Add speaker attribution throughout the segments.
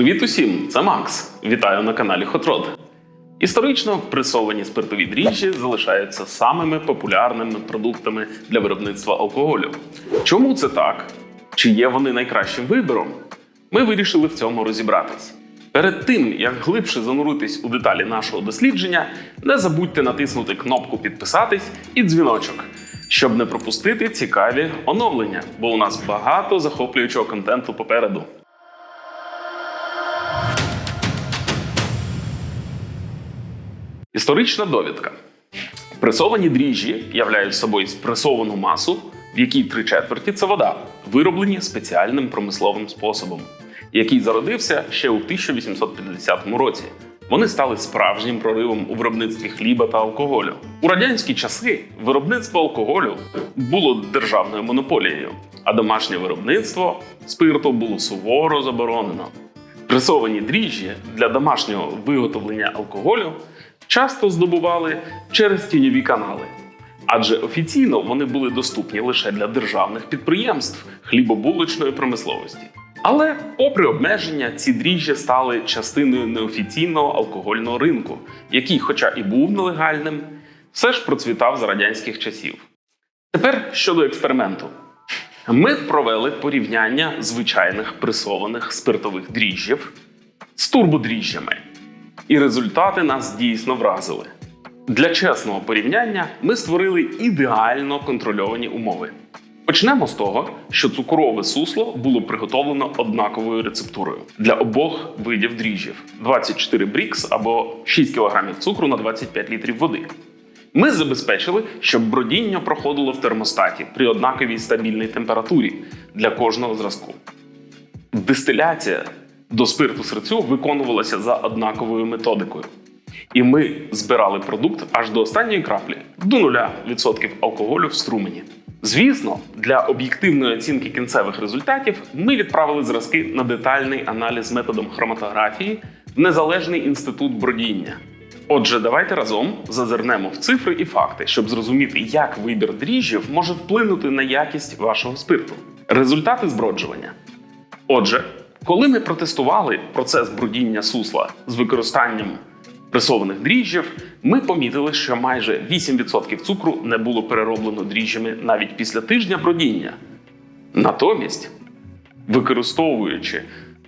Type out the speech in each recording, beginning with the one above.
Speaker 1: Привіт усім! Це Макс. Вітаю на каналі Хотрод. Історично пресовані спиртові дріжджі залишаються самими популярними продуктами для виробництва алкоголю. Чому це так? Чи є вони найкращим вибором? Ми вирішили в цьому розібратись. Перед тим, як глибше зануритись у деталі нашого дослідження, не забудьте натиснути кнопку Підписатись і дзвіночок, щоб не пропустити цікаві оновлення, бо у нас багато захоплюючого контенту попереду. Історична довідка. Пресовані дріжджі являють собою спресовану масу, в якій три четверті це вода, вироблені спеціальним промисловим способом, який зародився ще у 1850 році. Вони стали справжнім проривом у виробництві хліба та алкоголю. У радянські часи виробництво алкоголю було державною монополією, а домашнє виробництво спирту було суворо заборонено. Пресовані дріжджі для домашнього виготовлення алкоголю часто здобували через тіньові канали, адже офіційно вони були доступні лише для державних підприємств хлібобулочної промисловості. Але, попри обмеження, ці дріжджі стали частиною неофіційного алкогольного ринку, який, хоча і був нелегальним, все ж процвітав за радянських часів. Тепер щодо експерименту. Ми провели порівняння звичайних пресованих спиртових дріжджів з турбодріжджами. І результати нас дійсно вразили. Для чесного порівняння ми створили ідеально контрольовані умови. Почнемо з того, що цукрове сусло було приготовлено однаковою рецептурою для обох видів дріжджів: 24 брікс або 6 кг цукру на 25 літрів води. Ми забезпечили, щоб бродіння проходило в термостаті при однаковій стабільній температурі для кожного зразку. Дистиляція до спирту серцю виконувалася за однаковою методикою. І ми збирали продукт аж до останньої краплі до 0% алкоголю в струмені. Звісно, для об'єктивної оцінки кінцевих результатів ми відправили зразки на детальний аналіз методом хроматографії в незалежний інститут бродіння. Отже, давайте разом зазирнемо в цифри і факти, щоб зрозуміти, як вибір дріжджів може вплинути на якість вашого спирту. Результати зброджування. Отже, коли ми протестували процес брудіння сусла з використанням пресованих дріжджів, ми помітили, що майже 8% цукру не було перероблено дріжджами навіть після тижня бродіння. Натомість, використовуючи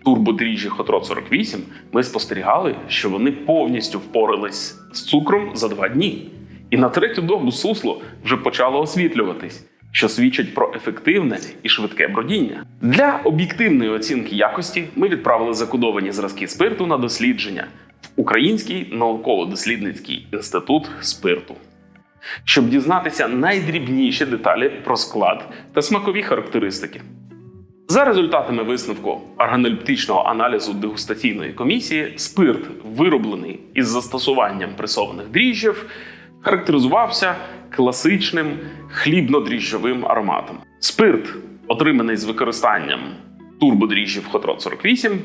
Speaker 1: турбодріжджі Хотрот 48, ми спостерігали, що вони повністю впорались з цукром за два дні. І на третю добу сусло вже почало освітлюватись, що свідчить про ефективне і швидке бродіння. Для об'єктивної оцінки якості ми відправили закодовані зразки спирту на дослідження в Український науково-дослідницький інститут спирту. Щоб дізнатися найдрібніші деталі про склад та смакові характеристики. За результатами висновку органолептичного аналізу дегустаційної комісії, спирт, вироблений із застосуванням пресованих дріжджів, характеризувався класичним хлібно-дріжджовим ароматом. Спирт, отриманий з використанням турбодріжджів Хотрот 48,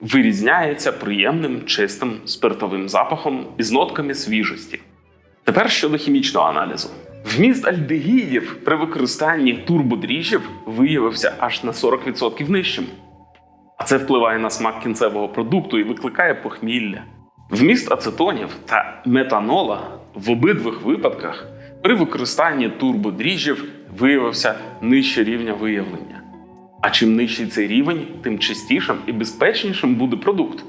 Speaker 1: вирізняється приємним чистим спиртовим запахом із нотками свіжості. Тепер щодо хімічного аналізу. Вміст альдегідів при використанні турбодріжджів виявився аж на 40% нижчим. А це впливає на смак кінцевого продукту і викликає похмілля. Вміст ацетонів та метанола в обидвих випадках при використанні турбодріжджів виявився нижче рівня виявлення. А чим нижчий цей рівень, тим чистішим і безпечнішим буде продукт.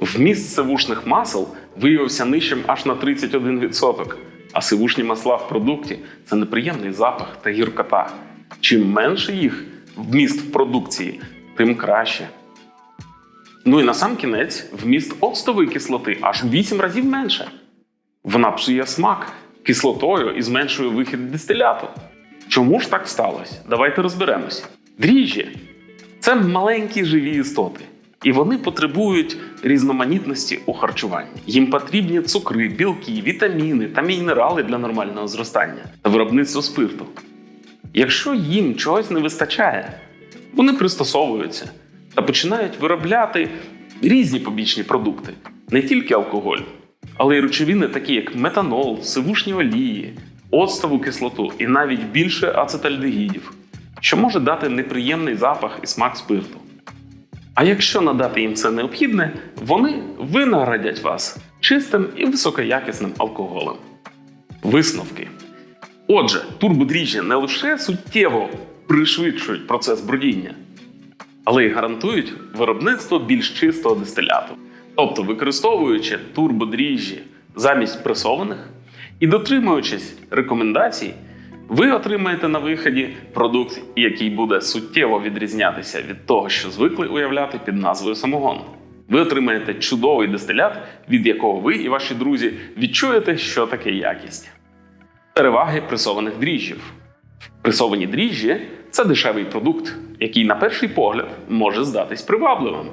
Speaker 1: Вміст сивушних масел виявився нижчим аж на 31%, а сивушні масла в продукті це неприємний запах та гіркота. Чим менше їх вміст в продукції, тим краще. Ну і на сам кінець вміст оцтової кислоти аж у 8 разів менше. Вона псує смак кислотою і зменшує вихід дистиляту. Чому ж так сталося? Давайте розберемося. Дріжджі це маленькі живі істоти, і вони потребують різноманітності у харчуванні. Їм потрібні цукри, білки, вітаміни та мінерали для нормального зростання та виробництва спирту. Якщо їм чогось не вистачає, вони пристосовуються та починають виробляти різні побічні продукти, не тільки алкоголь, але й речовини, такі як метанол, сивушні олії, оцтову кислоту і навіть більше ацетальдегідів, що може дати неприємний запах і смак спирту. А якщо надати їм це необхідне, вони винаградять вас чистим і високоякісним алкоголем. Висновки. Отже, турбодріжджі не лише суттєво пришвидшують процес бродіння, але й гарантують виробництво більш чистого дистиляту. Тобто, використовуючи турбодріжджі замість пресованих і дотримуючись рекомендацій, ви отримаєте на виході продукт, який буде суттєво відрізнятися від того, що звикли уявляти під назвою самогон. Ви отримаєте чудовий дистилят, від якого ви і ваші друзі відчуєте, що таке якість. Переваги пресованих дріжджів. Пресовані дріжджі це дешевий продукт, який на перший погляд може здатись привабливим.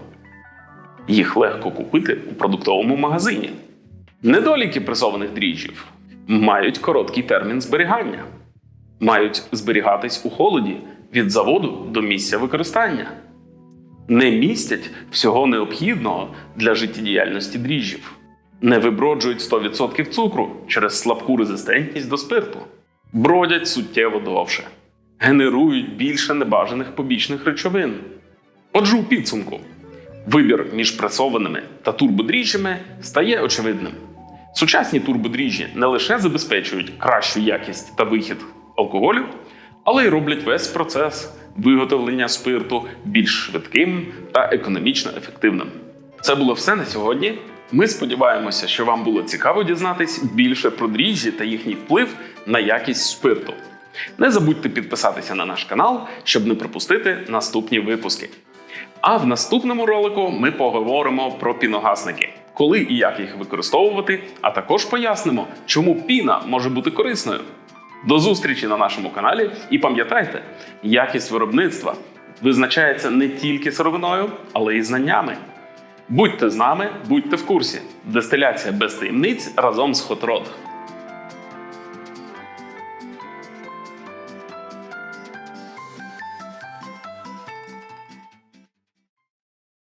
Speaker 1: Їх легко купити у продуктовому магазині. Недоліки пресованих дріжджів мають короткий термін зберігання, мають зберігатись у холоді від заводу до місця використання, не містять всього необхідного для життєдіяльності дріжджів, не виброджують 100% цукру через слабку резистентність до спирту, бродять суттєво довше, генерують більше небажаних побічних речовин. Отже, у підсумку, вибір між пресованими та турбодріжджами стає очевидним. Сучасні турбодріжджі не лише забезпечують кращу якість та вихід алкоголю, але й роблять весь процес виготовлення спирту більш швидким та економічно ефективним. Це було все на сьогодні. Ми сподіваємося, що вам було цікаво дізнатись більше про дріжджі та їхній вплив на якість спирту. Не забудьте підписатися на наш канал, щоб не пропустити наступні випуски. А в наступному ролику ми поговоримо про піногасники, коли і як їх використовувати, а також пояснимо, чому піна може бути корисною. До зустрічі на нашому каналі і пам'ятайте, якість виробництва визначається не тільки сировиною, але й знаннями. Будьте з нами, будьте в курсі. Дистиляція без таємниць разом з Хотрод.